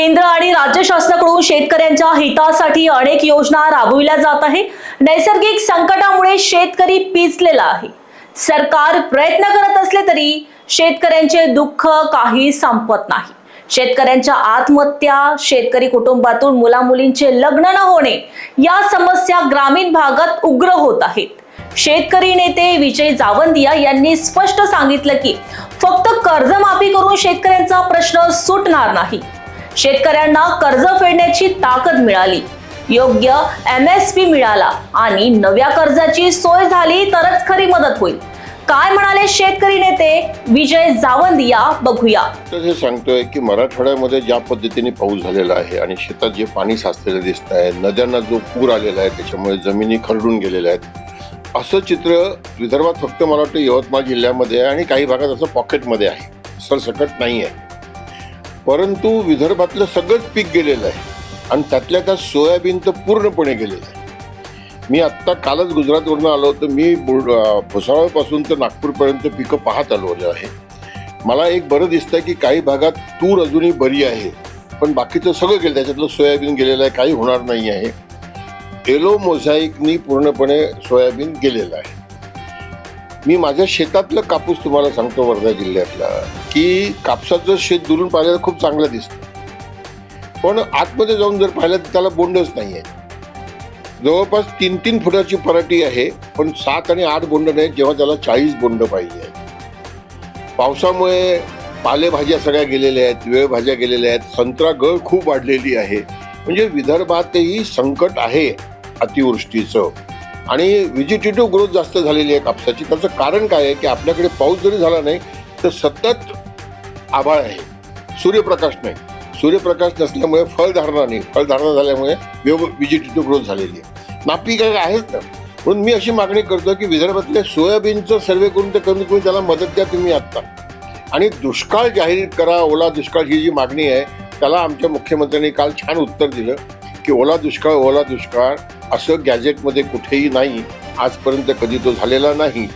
केंद्र आणि राज्य शासनाकडून शेतकऱ्यांच्या हितासाठी अनेक योजना राबविल्या जात आहे. नैसर्गिक संकटामुळे शेतकरी पिचलेला आहे. सरकार प्रयत्न करत असले तरी शेतकऱ्यांचे दुःख काही संपत नाही. शेतकऱ्यांच्या आत्महत्या शेतकरी कुटुंबातून मुलामुलींचे लग्न न होणे या समस्या ग्रामीण भागात उग्र होत आहेत. शेतकरी नेते विजय जावंदिया यांनी स्पष्ट सांगितलं की फक्त कर्जमाफी करून शेतकऱ्यांचा प्रश्न सुटणार नाही. शेतकऱ्यांना कर्ज फेडण्याची ताकद मिळाली. योग्य एम एस पी मिळाला आणि नव्या कर्जाची सोय झाली तरच खरी मदत होईल. काय म्हणाले शेतकरी नेते? विजय जावंदिया बघूया. तर हे सांगतोय की मराठवाड्यामध्ये ज्या पद्धतीने पाऊस झालेला आहे आणि शेतात जे पाणी साचलेलं दिसत आहे नद्यांना जो पूर आलेला आहे त्याच्यामुळे जमिनी खरडून गेलेल्या आहेत. असं चित्र विदर्भात फक्त मला वाटतं यवतमाळ जिल्ह्यामध्ये आहे आणि काही भागात असं पॉकेटमध्ये आहे. सरसकट नाही आहे. परंतु विदर्भातलं सगळंच पीक गेलेलं आहे. आणि त्यातल्या त्यात सोयाबीन तर पूर्णपणे गेलेलं आहे. मी आत्ता कालच गुजरातवरून आलो होतो. मी बुल भुसावळपासून तर नागपूरपर्यंत पिकं पाहत आलो आहे. मला एक बरं दिसतंय की काही भागात तूर अजूनही बरी आहे. पण बाकीचं सगळं गेलं. त्याच्यातलं सोयाबीन गेलेलं आहे. काही होणार नाही आहे. एलो मोझाईकनी पूर्णपणे सोयाबीन गेलेलं आहे. मी माझ्या शेतातलं कापूस तुम्हाला सांगतो वर्धा जिल्ह्यातला की कापसाचं शेत दुरून पाहिलं तर खूप चांगलं दिसतं. पण आतमध्ये जाऊन जर पाहिलं तर त्याला बोंडच नाही आहे. जवळपास तीन तीन फुटाची पराठी आहे पण सात आणि आठ बोंड नाही जेव्हा त्याला चाळीस बोंड पाहिजे आहेत. पावसामुळे पालेभाज्या सगळ्या गेलेल्या आहेत वेळभाज्या गेलेल्या आहेत संत्रा गळ खूप वाढलेली आहे. म्हणजे विदर्भातही संकट आहे अतिवृष्टीचं. आणि व्हिजिटेटिव्ह ग्रोथ जास्त झालेली आहे कापसाची. त्याचं कारण काय आहे की आपल्याकडे पाऊस जरी झाला नाही तर सतत आभाळ आहे. सूर्यप्रकाश नाही. सूर्यप्रकाश नसल्यामुळे फळधारणा नाही. फळधारणा झाल्यामुळे व्यव व्हिजिटेटिव्ह ग्रोथ झालेली आहे. नापी आहेच ना म्हणून मी अशी मागणी करतो की विदर्भातल्या सोयाबीनचं सर्वे करून ते कमी करून त्याला मदत द्या तुम्ही आत्ता. आणि दुष्काळ जाहीर करा. ओला दुष्काळ ही जी मागणी आहे त्याला आमच्या मुख्यमंत्र्यांनी काल छान उत्तर दिलं. की ओला दुष्काळ ओला दुष्काळ असं गॅजेटमध्ये कुठेही नाही. आजपर्यंत कधी तो झालेला नाही.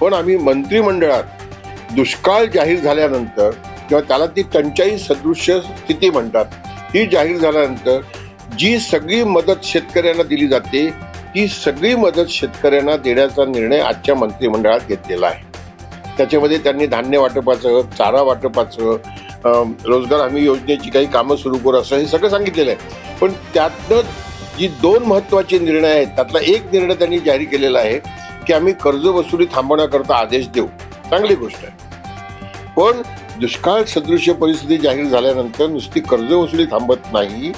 पण आम्ही मंत्रिमंडळात दुष्काळ जाहीर झाल्यानंतर किंवा त्याला ती टंचाई सदृश्य स्थिती म्हणतात ही जाहीर झाल्यानंतर जी सगळी मदत शेतकऱ्यांना दिली जाते ती सगळी मदत शेतकऱ्यांना देण्याचा निर्णय आजच्या मंत्रिमंडळात घेतलेला आहे. त्याच्यामध्ये त्यांनी धान्य वाटपाचं चारा वाटपाचं रोजगार हमी योजनेची काही कामं सुरू करू असं हे सगळं सांगितलेलं आहे. पण त्यातनं जी दोन महत्त्वाचे निर्णय आहेत त्यातला एक निर्णय त्यांनी जाहीर केलेला आहे की आम्ही कर्ज वसुली थांबवण्याकरता आदेश देऊ. चांगली गोष्ट आहे. पण दुष्काळ सदृश्य परिस्थिती जाहीर झाल्यानंतर नुसती कर्ज वसुली थांबत नाही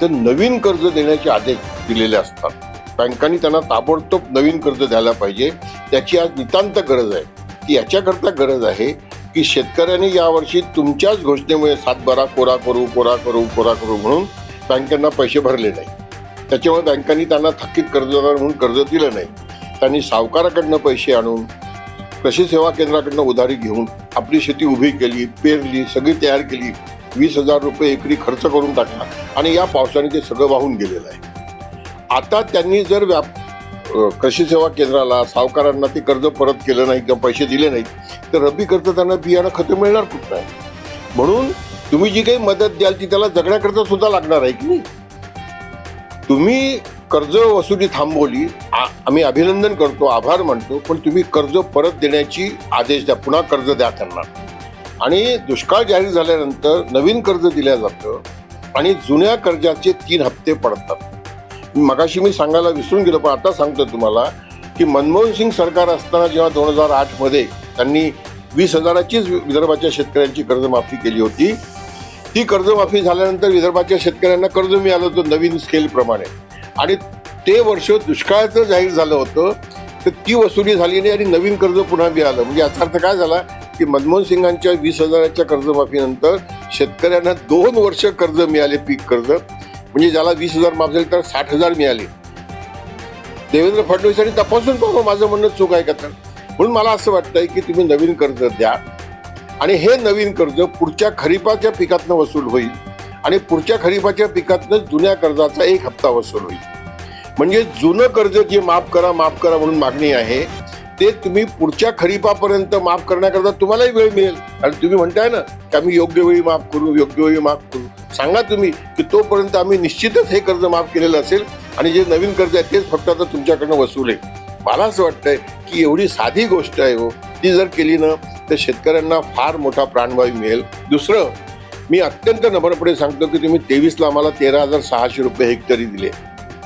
तर नवीन कर्ज देण्याचे आदेश दिलेले असतात. बँकांनी त्यांना ताबडतोब नवीन कर्ज द्यायला पाहिजे. त्याची आज नितांत गरज आहे. ती याच्याकरता गरज आहे की शेतकऱ्यांनी यावर्षी तुमच्याच घोषणेमुळे सातबारा कोरा करू कोरा करू कोरा करू म्हणून बँकांना पैसे भरले नाही. त्याच्यामुळे बँकांनी त्यांना थकीत कर्जदार म्हणून कर्ज दिलं नाही. त्यांनी सावकाराकडनं पैसे आणून कृषी सेवा केंद्राकडनं उधारी घेऊन आपली शेती उभी केली पेरली सगळी तयार केली वीस हजार रुपये एकरी खर्च करून टाकला आणि या पावसाने ते सगळं वाहून गेलेलं आहे. आता त्यांनी जर व्याप कृषी सेवा केंद्राला सावकारांना ते कर्ज परत केलं नाही किंवा पैसे दिले नाहीत तर रब्बी कर्ज त्यांना बियाणं खतं मिळणार कुठं आहे म्हणून तुम्ही जी काही मदत द्याल ती त्याला जगण्याकरता सुद्धा लागणार आहे की नाही? तुम्ही कर्ज वसुली थांबवली आ- आम्ही अभिनंदन करतो आभार मानतो पण तुम्ही कर्ज परत देण्याची आदेश द्या पुन्हा कर्ज द्या त्यांना. आणि दुष्काळ जाहीर झाल्यानंतर नवीन कर्ज दिलं जातं आणि जुन्या कर्जाचे तीन हप्ते पडतात. मगाशी मी सांगायला विसरून गेलो पण आता सांगतो तुम्हाला की मनमोहन सिंग सरकार असताना जेव्हा दोन हजार आठमध्ये त्यांनी वीस हजाराचीच विदर्भाच्या शेतकऱ्यांची कर्जमाफी केली होती ती कर्जमाफी झाल्यानंतर विदर्भाच्या शेतकऱ्यांना कर्ज मिळालं होतं नवीन स्केलप्रमाणे आणि ते वर्ष दुष्काळाचं जाहीर झालं होतं तर ती वसुली झाली नाही आणि नवीन कर्ज पुन्हा मिळालं. म्हणजे याचा अर्थ काय झाला की मनमोहन सिंगांच्या वीस हजाराच्या कर्जमाफीनंतर शेतकऱ्यांना दोन वर्ष कर्ज मिळाले पीक कर्ज. म्हणजे ज्याला वीस हजार माफ झाले तर साठ हजार मिळाले. देवेंद्र फडणवीसांनी तपासून पाहू माझं म्हणणं चूक आहे का तर. म्हणून मला असं वाटतंय की तुम्ही नवीन कर्ज द्या. आणि हे नवीन कर्ज पुढच्या खरीपाच्या पिकातनं वसूल होईल आणि पुढच्या खरीपाच्या पिकातनं जुन्या कर्जाचा एक हप्ता वसूल होईल. म्हणजे जुनं कर्ज जे माफ करा माफ करा म्हणून मागणी आहे ते तुम्ही पुढच्या खरीपापर्यंत माफ करण्याकरता तुम्हालाही वेळ मिळेल. आणि तुम्ही म्हणताय ना की आम्ही योग्य वेळी माफ करू योग्य वेळी माफ करू. सांगा तुम्ही की तोपर्यंत आम्ही निश्चितच हे कर्ज माफ केलेलं असेल आणि जे नवीन कर्ज आहे तेच फक्त आता तुमच्याकडनं वसूल आहे. मला असं वाटतंय की एवढी साधी गोष्ट आहे हो. ती जर केली ना तर शेतकऱ्यांना फार मोठा प्राणवायू मिळेल. दुसरं मी अत्यंत नम्रपणे सांगतो की तुम्ही तेवीसला आम्हाला तेरा हजार सहाशे रुपये हेक्टरी दिले.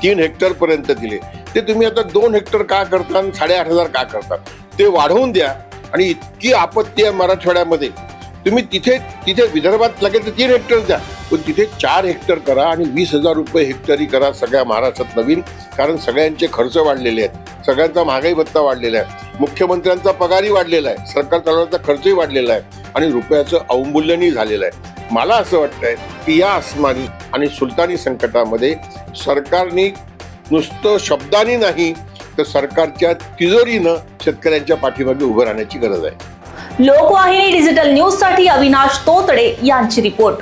तीन हेक्टरपर्यंत दिले. ते तुम्ही आता दोन हेक्टर का करता आणि साडेआठ हजार का करता? ते वाढवून द्या आणि इतकी आपत्ती आहे मराठवाड्यामध्ये. तुम्ही तिथे तिथे विदर्भात लगेच तीन हेक्टर द्या. पण तिथे चार हेक्टर करा आणि वीस हजार रुपये हेक्टरी करा सगळ्या महाराष्ट्रात नवीन. कारण सगळ्यांचे खर्च वाढलेले आहेत. सगळ्यांचा महागाई भत्ता वाढलेला आहे. मुख्यमंत्र्यांचा पगारही वाढलेला आहे सरकार चालवण्याचा खर्चही वाढलेला आहे आणि रुपयाचं अवमूल्यनही झालेलं आहे. मला असं वाटतंय की या अस्मानी आणि सुलतानी संकटामध्ये सरकारने नुसतं शब्दानी नाही तर सरकारच्या तिजोरीनं शेतकऱ्यांच्या पाठीमागे उभं राहण्याची गरज आहे. लोकवाहिनी डिजिटल न्यूजसाठी अविनाश तोतडे यांची रिपोर्ट.